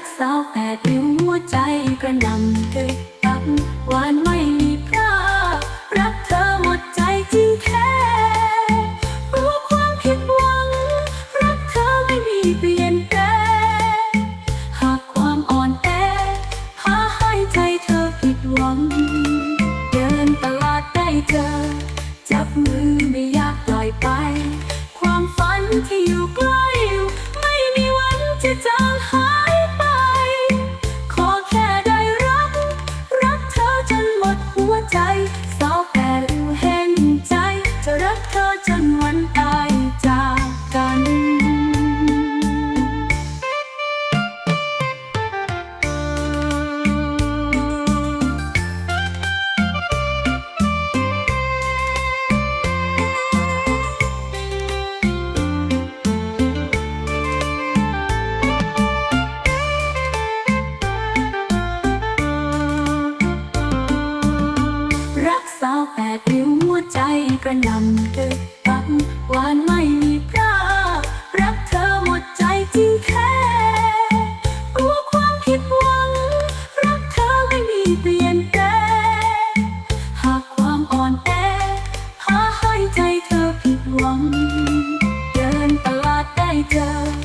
กสาวแปดนิ้วหัวใจกระนำเธอาวแปดนิ้วหัวใจกระนำเธอปั๊หวานไม่มีพระรักเธอหมดใจจริงแค่กลัวความผิดหวัง รักเธอไม่มีเปลี่ยนแปลงหากความอ่อนแอหาให้ใจเธอผิดหวัง เดินตลาดได้เจอ